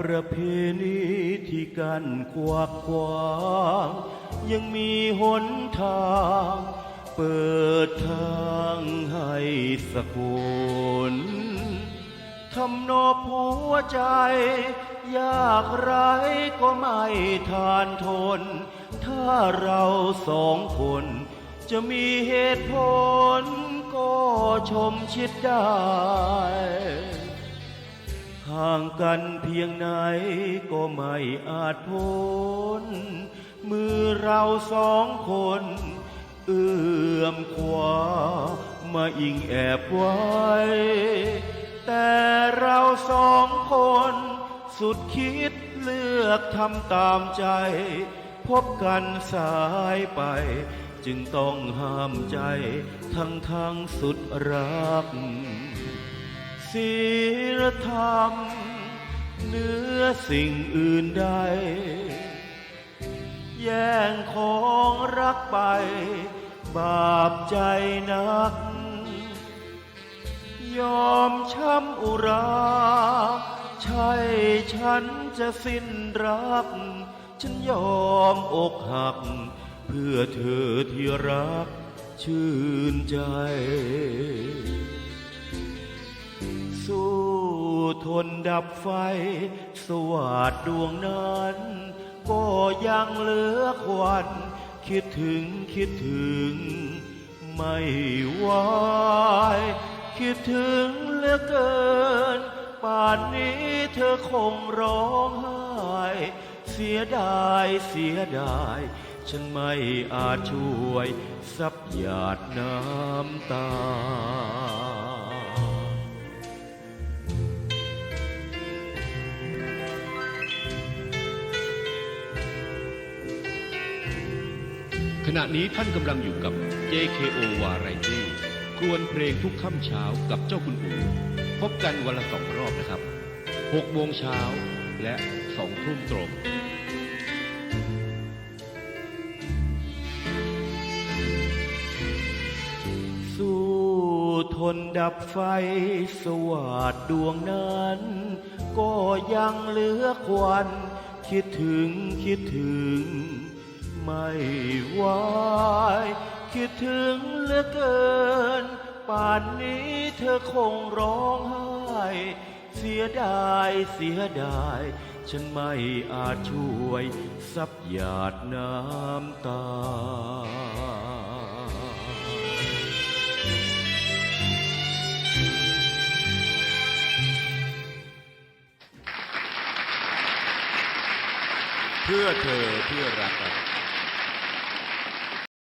ประเพณีที่กันกวักกวางยังมีหนทาง เปิดทางให้สกุลทำนอบหัวใจ ยากไรก็ไม่ทานทน ถ้าเราสองคน จะมีเหตุผลก็ชมชิดได้ ห่างกันเพียงไหนก็ไม่อาจพ้น มือเราสองคน เอื้อมขวามาอิงแอบไว้ แต่เราสองคน สุดคิดเลือกทำตามใจ พบกันสายไป จึงต้องห้ามใจทั้งทั้งสุดรักศี ธรรมเหนือสิ่งอื่นใด แย่งของรักไป บาปใจนัก ยอมช้ำอุรา ใช่ฉันจะสิ้นรัก ฉันยอมอกหัก เพื่อเธอที่รักชื่นใจ ทนดับไฟ สวัสดดวงนั้น ก็ยังเหลือควัน คิดถึงคิดถึง ไม่ไหวคิดถึงเหลือเกิน ป่านนี้เธอคงร้องไห้ เสียดายเสียดาย ฉันไม่อาจช่วยซับหยาดน้ำตา ขณะนี้ท่านกำลังอยู่กับ JKO Variety ครวนเพลงทุกค่ำเช้ากับเจ้าคุณอูพบกันวันละสองรอบนะครับ6โมงเช้าและ2ทุ่มตรงสู้ทนดับไฟสวัสดดวงนั้น ก็ยังเหลือควัน คิดถึงคิดถึง ไม่ไหวคิดถึงเหลือเกิน ป่านนี้เธอคงร้องไห้เสียดายเสียดาย ฉันไม่อาจช่วยซับหยาดน้ำตา เพื่อเธอเพื่อรัก